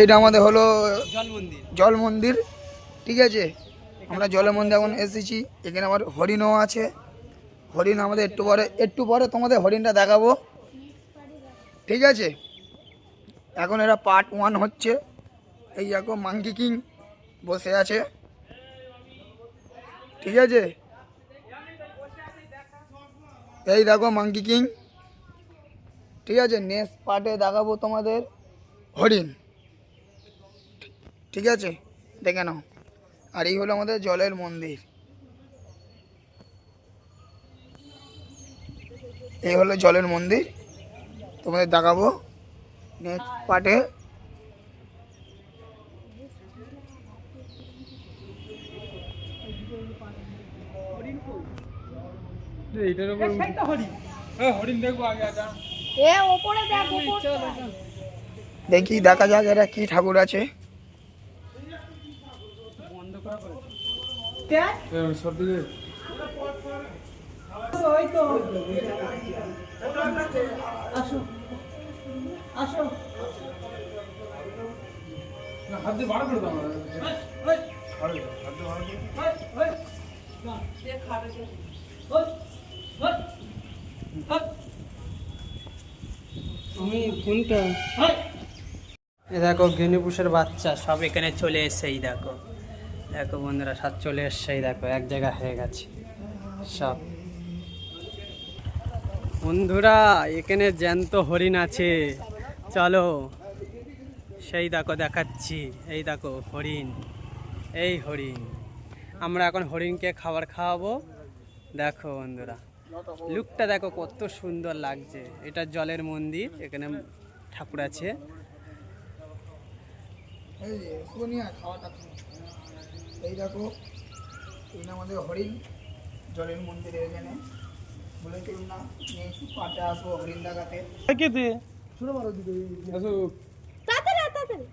এইটা আমাদের হলো জল মন্দির। জল মন্দির ঠিক আছে? আমরা জলের মন্দির এখন এসেছি। এখানে আমার হরিণও আছে। হরিণ আমাদের একটু পরে একটু পরে তোমাদের হরিণটা দেখাবো। ঠিক আছে? এখন এরা পার্ট ওয়ান হচ্ছে। এই দেখো মাঙ্কি কিং বসে আছে। ঠিক আছে? এই দেখো মাঙ্কি কিং। ঠিক আছে? নেক্সট পার্টে দেখাবো তোমাদের হরিণ। ঠিক আছে? দেখে নাও। আর এই হলো আমাদের জলের মন্দির। এই হলো জলের মন্দির। তোমাদের দেখাবো। নেক্সট পার্টে। এইটার উপর হ্যাঁ হরিণ। দেখব আগে এ ওপরে দেখ দেখি দেখা যাক এরা কি ঠাকুর আছে। দেখ কোনটা? এ গেনিপুষের বাচ্চা সব এখানে চলে এসছে এই দেখো। দেখো বন্ধুরা, সাত চলে এসছে, দেখো, এক জায়গা হয়ে গেছে। সব। বন্ধুরা, এখানে জ্যান্ত হরিণ আছে। চলো, সেই দেখো, দেখাচ্ছি। এই দেখো, হরিণ। এই হরিণ। আমরা এখন হরিণকে খাবার খাওয়াবো। দেখো বন্ধুরা, লুকটা দেখো কত সুন্দর লাগছে। এটা জলের মন্দির, এখানে ঠাকুর আছে। এই যে সোনিয়া খাওয়াটা এই দেখো এই আমাদের হরিণ জলের মন্দিরে এখানে। বলেছিলাম না নেক্সট পার্টে আসব হরিণ দেখাতে। তাড়াতাড়ি তাড়াতাড়ি।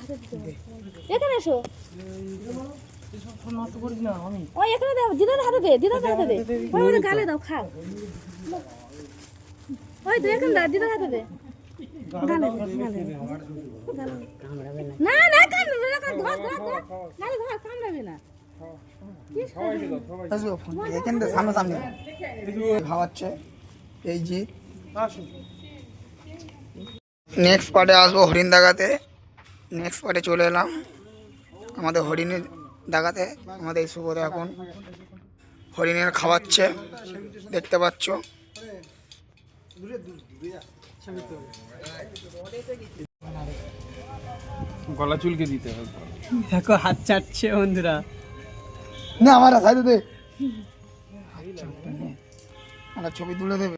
হাতে দিতে হবে। এখানে এসো। ওই এখানে দাও দিদার হাতে দে দিদার হাতে দে। ওই গালে দাও খাও ওই তুই এখানে দাও দিদার হাতে দে। খাওয়াচ্ছে এই নেক্সট পার্টে আসব হরিণ দেখাতে নেক্সট পার্টে চলে এলাম আমাদের হরিণের দেখাতে আমাদের এই সুবোধ এখন। হরিণের খাওয়াচ্ছে, দেখতে পাচ্ছ। গলা চুলকে দিতে হবে। দেখো হাত চাটছে বন্ধুরা। না আমার সাইডে দে। আমার ছবি তুলে দেবে।